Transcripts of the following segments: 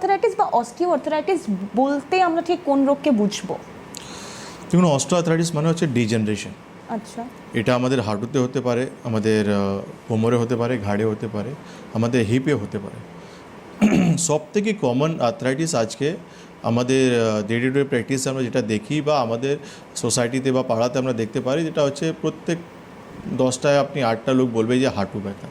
Arthritis বা osteo arthritis বলতে আমরা ঠিক কোন রোগকে বুঝব? দেখুন অস্ট্রোআথরাইটিস মানে হচ্ছে ডিজেনারেশন। আচ্ছা। এটা আমাদের হাঁটুতে হতে পারে আমাদের কোমরে হতে পারে ঘাড়ে হতে পারে আমাদের হিপে হতে পারে। সব থেকে কমন আর্থরাইটিস আজকে আমাদের ডে টু ডে প্র্যাকটিসে আমরা যেটা দেখি বা আমাদের সোসাইটিতে বা পাড়াতে আমরা দেখতে পারি যেটা হচ্ছে প্রত্যেক দশটায় আপনি আটটা লোক বলবে যে হাঁটু ব্যথা।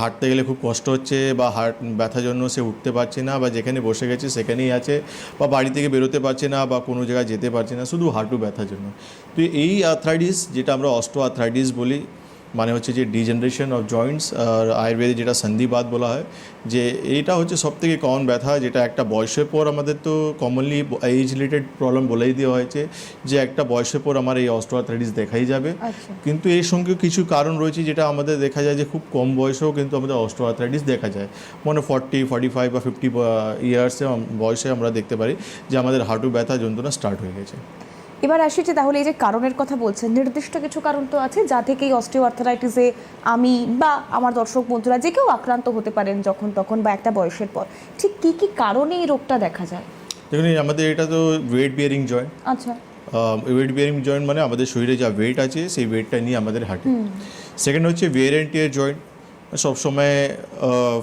হাঁটতে গেলে খুব কষ্ট হচ্ছে বা হাট, ব্যথার জন্য সে উঠতে পারছে না বা যেখানে বসে গেছে সেখানেই আছে বা বাড়ি থেকে বেরোতে পারছে না বা কোনো জায়গায় যেতে পারছে না, শুধু হাঁটু ব্যথার জন্য। তো এই আর্থ্রাইটিস যেটা আমরা অস্টো আর্থ্রাইটিস বলি মানে হচ্ছে যে ডিজেনারেশন অফ জয়েন্টস আর আয়ুর্বেদে যেটা সন্ধিবাত বলা হয় যে এটা হচ্ছে সব থেকে কমন ব্যথা যেটা একটা বয়সের পর আমাদের তো কমনলি এজ রিলেটেড প্রবলেম বলেই দেওয়া হয়েছে যে একটা বয়সের পর আমার এই অস্টো আর্থ্রাইটিস দেখাই যাবে। আচ্ছা। কিন্তু এর সঙ্গে কিছু কারণ রয়েছে যেটা আমাদের দেখা যায় যে খুব কম বয়সেও কিন্তু আমাদের অস্ট্রোআথরাইটিস দেখা যায়। মানে ফর্টি ফর্টি ফাইভ বা ফিফটি ইয়ার্সে বয়সে আমরা দেখতে পারি যে আমাদের হাঁটু ব্যথা যন্ত্রণা স্টার্ট হয়ে গেছে। এবার আসি যে তাহলে এই যে কারণের কথা বলছেন নির্দিষ্ট কিছু কারণ তো আছে যা থেকে এই অস্টিও আর্থারাইটিসে আমি বা আমার দর্শক বন্ধুরা যে কেউ আক্রান্ত হতে পারেন যখন তখন বা একটা বয়সের পর। ঠিক কি কি কারণে এই রোগটা দেখা যায়? দেখুন আমাদের এটা তো ওয়েট বিয়ারিং জয়েন্ট আচ্ছা। ওয়েট বিয়ারিং জয়েন্ট মানে আমাদের শরীরে যা ওয়েট আছে সেই ওয়েটটা নিয়ে আমাদের হাঁটে। সেকেন্ড হচ্ছে ওয়ের অ্যান্ড টিয়ার জয়েন্ট সবসময়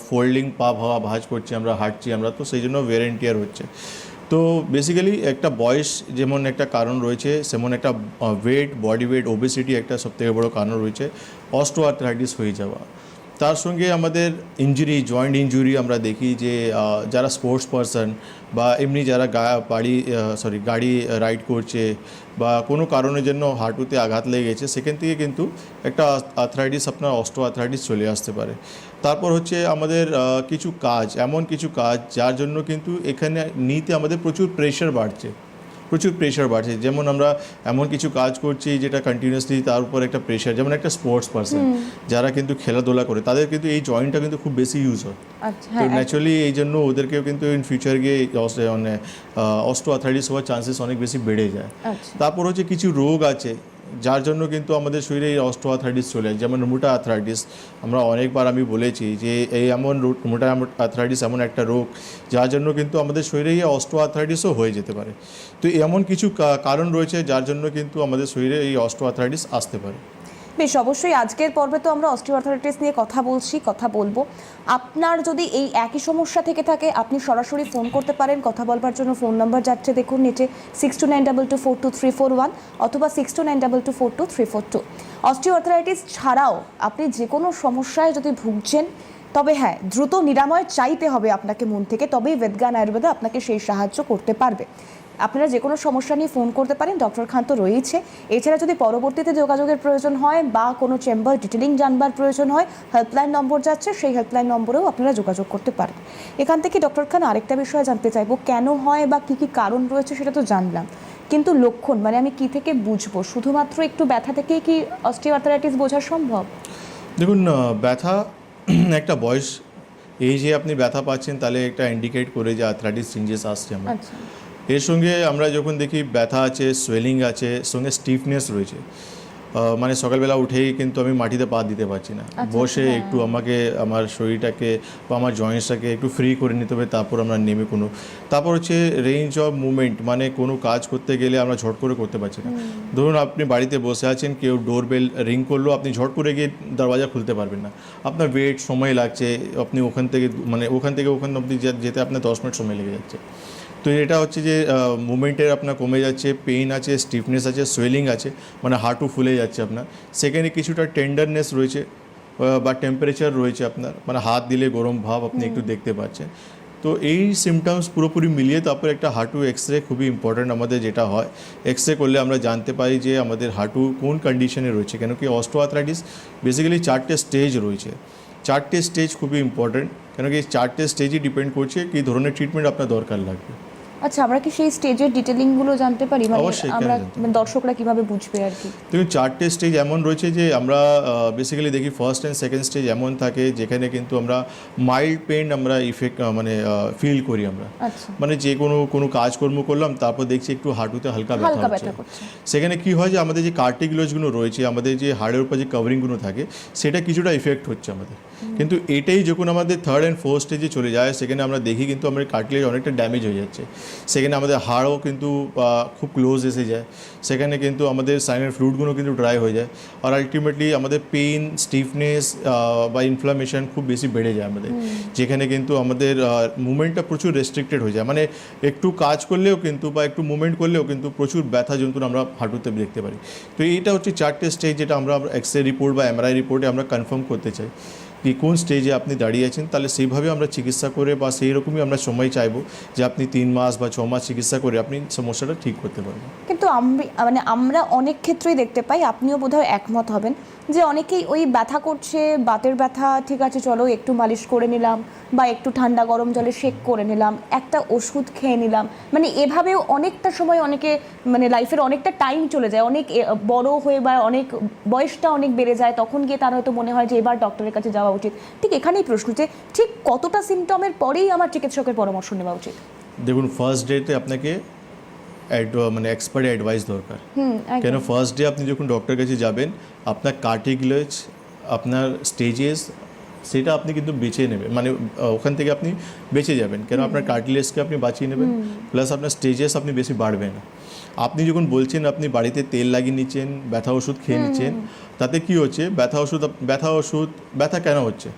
ফোল্ডিং পা ভাওয়া ভাঁজ করছি আমরা হাঁটছি আমরা তো সেই জন্য ওয়ের অ্যান্ড টিয়ার হচ্ছে। তো বেসিক্যালি একটা বয়স যেমন একটা কারণ রয়েছে, সেমন একটা ওয়েট বডি ওয়েট ওবেসিটি একটা সবথেকে বড় কারণ রয়েছে অস্ট্রো আর্থ্রাইটিস হয়ে যাওয়া। তার সঙ্গে আমাদের ইঞ্জুরি জয়েন্ট ইঞ্জুরি আমরা দেখি যে যারা স্পোর্টস পারসন বা এমনি যারা বাড়ি সরি গাড়ি রাইড করছে বা কোনো কারণের জন্য হাঁটুতে আঘাত লেগে গেছে, সেখান থেকে কিন্তু একটা আর্থ্রাইটিস আপনার অস্টো আর্থ্রাইটিস চলে আসতে পারে। তারপর হচ্ছে আমাদের কিছু কাজ, এমন কিছু কাজ যার জন্য কিন্তু এখানে নিতে আমাদের প্রচুর প্রেশার বাড়ছে। প্রচুর প্রেশার বাড়ছে। যেমন আমরা এমন কিছু কাজ করছি যেটা কন্টিনিউসলি তার উপর একটা প্রেশার যেমন একটা স্পোর্টস পার্সন যারা কিন্তু খেলাধুলা করে তাদের কিন্তু এই জয়েন্টটা কিন্তু খুব বেশি ইউজ হয়। আচ্ছা তো ন্যাচুরালি এই জন্য ওদেরকেও কিন্তু ইন ফিউচার গিয়ে মানে অস্টো আর্থাইটিস হওয়ার চান্সেস অনেক বেশি বেড়ে যায়। আচ্ছা। তারপর হচ্ছে কিছু রোগ আছে যার জন্য কিন্তু আমাদের শরীরে এই অস্টো আর্থাইটিস চলে আসে, যেমন রুমোটা আর্থ্রাইটিস আমরা অনেকবার আমি বলেছি যে এই এমন রুমোটা আর্থ্রাইটিস এমন একটা রোগ, যার জন্য কিন্তু আমাদের শরীরে এই অস্টো আর্থ্রাইটিসও হয়ে যেতে পারে। তো এমন কিছু কারণ রয়েছে যার জন্য কিন্তু আমাদের শরীরে এই অস্টো আর্থ্রাইটিস আসতে পারে। বেশ, অবশ্যই আজকের পর্বে তো আমরা অস্টিওআর্থারাইটিস নিয়ে কথা বলছি, কথা বলব। আপনার যদি এই একই সমস্যা থেকে থাকে, আপনি সরাসরি ফোন করতে পারেন। কথা বলবার জন্য ফোন নাম্বার যাচ্ছে দেখুন নিচে six two nine double two four two three four one অথবা six two nine double two four two three four two osteoarthritis ছাড়াও আপনি যে কোনো সমস্যায় যদি ভুগছেন, তবে হ্যাঁ দ্রুত নিরাময় চাইতে হবে আপনাকে মন থেকে, তবেই বেদজ্ঞান আয়ুর্বেদে আপনাকে সেই সাহায্য করতে পারবে। আপনারা যে কোনো সমস্যা নিয়ে ফোন করতে পারেন ডক্টর খান তো রয়েছে এছাড়া যদি পরবর্তীতে যোগাযোগের প্রয়োজন হয় বা কোনো চেম্বার ডিটেলিং জানবার প্রয়োজন হয় হেল্পলাইন নম্বর যাচ্ছে সেই হেল্পলাইন নম্বরেও আপনারা যোগাযোগ করতে পারেন। এখান থেকে ডক্টর খান আরেকটা বিষয় জানতে চাইব কেন হয় বা কী কী কারণ রয়েছে সেটা তো জানলাম। কিন্তু লক্ষণ মানে আমি কি থেকে বুঝব? শুধুমাত্র একটু ব্যথা থেকেই কি অস্টিওআর্থারাইটিস বোঝা সম্ভব? দেখুন ব্যথা একটা বয়স এই যে আপনি ব্যথা পাচ্ছেন তাহলে একটা ইন্ডিকেট করে যে আর্থ্রাইটিস চেঞ্জেস আসছে আমার। আচ্ছা। এর সঙ্গে আমরা যখন দেখি ব্যথা আছে সোয়েলিং আছে সঙ্গে স্টিফনেস রয়েছে মানে সকালবেলা উঠেই কিন্তু আমি মাটিতে পা দিতে পারছি না। আচ্ছা, বসে হ্যাঁ। একটু আমাকে আমার শরীরটাকে বা আমার জয়েন্টসটাকে একটু ফ্রি করে নিতে হবে তারপর আমরা নেমে কোনো তারপর হচ্ছে রেঞ্জ অফ মুভমেন্ট মানে কোনো কাজ করতে গেলে আমরা ঝট করে করতে পারছি না। ধরুন আপনি বাড়িতে বসে আছেন কেউ ডোর বেল রিং করল আপনি ঝট করে গিয়ে দরওয়াজা খুলতে পারবেন না। আপনার ওয়েট সময় লাগছে আপনি ওখান থেকে মানে ওখান থেকে ওখান অবধি যেতে আপনার দশ মিনিট সময় লেগে যাচ্ছে। তো এটা হচ্ছে যে মুভমেন্টের আপনার কমে যাচ্ছে পেইন আছে স্টিফনেস আছে সোয়েলিং আছে মানে হাঁটু ফুলে যাচ্ছে আপনার। সেখানে কিছুটা টেন্ডারনেস রয়েছে বা টেম্পারেচার রয়েছে আপনার মানে হাত দিলে গরম ভাব আপনি একটু দেখতে পাচ্ছেন। তো এই সিমটমস পুরোপুরি মিলিয়ে তারপর একটা হাঁটু এক্স রে খুবই ইম্পর্ট্যান্ট আমাদের যেটা হয়। এক্স রে করলে আমরা জানতে পারি যে আমাদের হাঁটু কোন কন্ডিশনে রয়েছে কেন কি অস্টোআথরাইটিস বেসিক্যালি চারটে স্টেজ রয়েছে। চারটে স্টেজ খুবই ইম্পর্ট্যান্ট কেন কি চারটে স্টেজই ডিপেন্ড করছে কী ধরনের ট্রিটমেন্ট আপনার দরকার লাগবে। আচ্ছা আমরা কি সেই স্টেজের ডিটেলিংগুলো জানতে পারি? মানে আমরা মানে দর্শকরা কীভাবে বুঝবে আর কি? দেখুন চারটে স্টেজ এমন রয়েছে যে আমরা বেসিক্যালি দেখি ফার্স্ট অ্যান্ড সেকেন্ড স্টেজ এমন থাকে যেখানে কিন্তু আমরা মাইল্ড পেন আমরা ইফেক্ট মানে ফিল করি আমরা। আচ্ছা। মানে যে কোনো কোনো কাজকর্ম করলাম তারপর দেখছি একটু হাঁটুতে হালকা ব্যথা হচ্ছে। সেখানে কি হয় যে আমাদের যে কার্টিগুলোজগুলো রয়েছে আমাদের যে হাড়ের উপর যে কাভারিংগুলো থাকে সেটা কিছুটা ইফেক্ট হচ্ছে আমাদের। কিন্তু এটাই যখন আমাদের থার্ড অ্যান্ড ফোর্থ স্টেজে চলে যায় সেখানে আমরা দেখি কিন্তু আমাদের কার্টিলেজ অনেকটা ড্যামেজ হয়ে যাচ্ছে। সেখানে আমাদের হাড়ও কিন্তু খুব ক্লোজ এসে যায়। সেখানে কিন্তু আমাদের সাইনের ফ্লুইডগুলো কিন্তু ড্রাই হয়ে যায়। আর আলটিমেটলি আমাদের পেইন স্টিফনেস বা ইনফ্লামেশন খুব বেশি বেড়ে যায় আমাদের। যেখানে কিন্তু আমাদের মুভমেন্টটা প্রচুর রেস্ট্রিক্টেড হয়ে যায়। মানে একটু কাজ করলেও কিন্তু বা একটু মুভমেন্ট করলেও কিন্তু প্রচুর ব্যথা যন্ত্রণা আমরা হাঁটুতে দেখতে পারি। তো এইটা হচ্ছে চারটে স্টেজ যেটা আমরা এক্স রে রিপোর্ট বা এমআরআই রিপোর্টে আমরা কনফার্ম করতে চাই। কি কোন স্টেজে আপনি দাঁড়িয়ে আছেন, তাহলে সেইভাবে আমরা চিকিৎসা করে বা সেই রকমই আমরা সময় চাইব যে আপনি তিন মাস বা ছ মাস চিকিৎসা করে আপনি সমস্যাটা ঠিক করতে পারবেন। কিন্তু আমি- মানে আমরা অনেক ক্ষেত্রেই দেখতে পাই, আপনিও বোধহয় একমত হবেন, যে অনেকেই ওই ব্যথা করছে, বাতের ব্যথা, ঠিক আছে, চলো একটু মালিশ করে নিলাম বা একটু ঠান্ডা গরম জলে শেক করে নিলাম, একটা ওষুধ খেয়ে নিলাম মানে এভাবেও অনেকটা সময় অনেকে মানে লাইফের অনেকটা টাইম চলে যায়, অনেক বড় হয়ে বা অনেক, বয়সটা অনেক বেড়ে যায়, তখন গিয়ে তার হয়তো মনে হয় যে এবার ডক্টরের কাছে যাওয়া উচিত। ঠিক এখানেই প্রশ্ন যে ঠিক কতটা সিমটমের পরেই আমার চিকিৎসকের পরামর্শ নেওয়া উচিত? দেখুন ফার্স্ট ডেতে আপনাকে মানে এক্সপার্ট অ্যাডভাইস দরকার। কেন ফার্স্ট ডে আপনি যখন ডক্টর কাছে যাবেন আপনার কার্টিগুলেজ আপনার স্টেজেস সেটা আপনি কিন্তু বেঁচে নেবেন। মানে ওখান থেকে আপনি বেঁচে যাবেন। কেন? আপনার কার্টিলেজকে আপনি বাঁচিয়ে নেবেন। প্লাস আপনার স্টেজেস আপনি বেশি বাড়বে না। আপনি যখন বলছেন আপনি বাড়িতে তেল লাগিয়ে নিচ্ছেন ব্যথা ওষুধ খেয়ে নিচ্ছেন তাতে কি হচ্ছে? ব্যথা ওষুধ ব্যথা ওষুধ ব্যথা কেন হচ্ছে?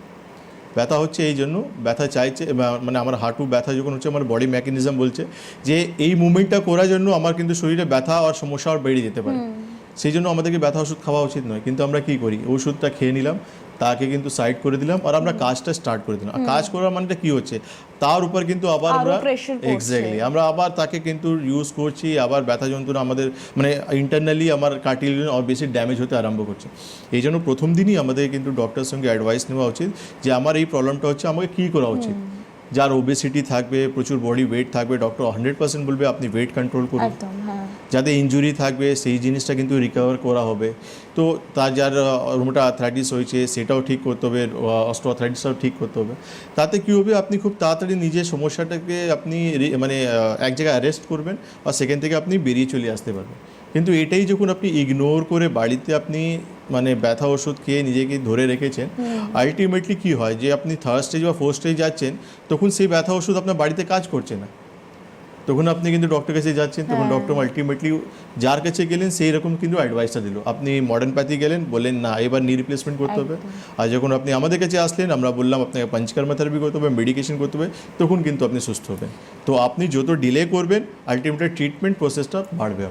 ব্যথা হচ্ছে এই জন্য ব্যথা চাইছে মানে আমার হাঁটু ব্যথা যখন হচ্ছে আমার বডি মেকানিজম বলছে যে এই মুভমেন্টটা করার জন্য আমার কিন্তু শরীরে ব্যথা আর সমস্যা আর বেড়ে যেতে পারে। সেই জন্য আমাদেরকে ব্যথা ওষুধ খাওয়া উচিত নয়। কিন্তু আমরা কি করি? ওষুধটা খেয়ে নিলাম তাকে কিন্তু সাইড করে দিলাম আর আমরা কাজটা স্টার্ট করে দিলাম। আর কাজ করার মানেটা কি হচ্ছে? তার উপর কিন্তু আবার আমরা এক্স্যাক্টলি আমরা আবার তাকে কিন্তু ইউজ করছি আবার ব্যথা যন্ত্রণা আমাদের মানে ইন্টারনালি আমার কাটিল বেশি ড্যামেজ হতে আরম্ভ করছে। এই জন্য প্রথম দিনই আমাদের কিন্তু ডক্টরের সঙ্গে অ্যাডভাইস নেওয়া উচিত যে আমার এই প্রবলেমটা হচ্ছে আমাকে কী করা উচিত? যার ওবেসিটি থাকবে প্রচুর বডি ওয়েট থাকবে ডক্টর হান্ড্রেড পার্সেন্ট বলবে আপনি ওয়েট কন্ট্রোল করুন। একদম হ্যাঁ। যাতে ইনজুরি থাকবে সেই জিনিসটা কিন্তু রিকভার করা হবে। তো তার যার রুমটা আর্থ্রাইটিস হয়েছে সেটাও ঠিক করতে হবে অস্ট্রো আর্থ্রাইটিসটাও ঠিক করতে হবে। তাতে কী হবে আপনি খুব তাড়াতাড়ি নিজের সমস্যাটাকে আপনি মানে এক জায়গায় অ্যারেস্ট করবেন আর সেখান থেকে আপনি বেরিয়ে চলে আসতে পারবেন। কিন্তু এটাই যখন আপনি ইগনোর করে বাড়িতে আপনি মানে ব্যথা ওষুধ খেয়ে নিজেকে ধরে রেখেছেন আলটিমেটলি কী হয়? যে আপনি থার্ড স্টেজ বা ফোর্থ স্টেজ যাচ্ছেন তখন সেই ব্যথা ওষুধ আপনার বাড়িতে কাজ করছে না। তখন আপনি কিন্তু ডক্টর কাছে যাচ্ছেন তখন হ্যাঁ। ডক্টর আলটিমেটলি যার কাছে গেলেন সেই রকম কিন্তু অ্যাডভাইসটা দিল। আপনি মডার্ন প্যাথি গেলেন বললেন না এবার নি রিপ্লেসমেন্ট করতে হবে। আর যখন আপনি আমাদের কাছে আসলেন আমরা বললাম আপনাকে পঞ্চকর্মা থেরাপি করতে হবে মেডিকেশন করতে হবে। তখন কিন্তু আপনি সুস্থ হবেন। তো আপনি যত ডিলে করবেন আলটিমেটলি ট্রিটমেন্ট প্রসেসটা বাড়বে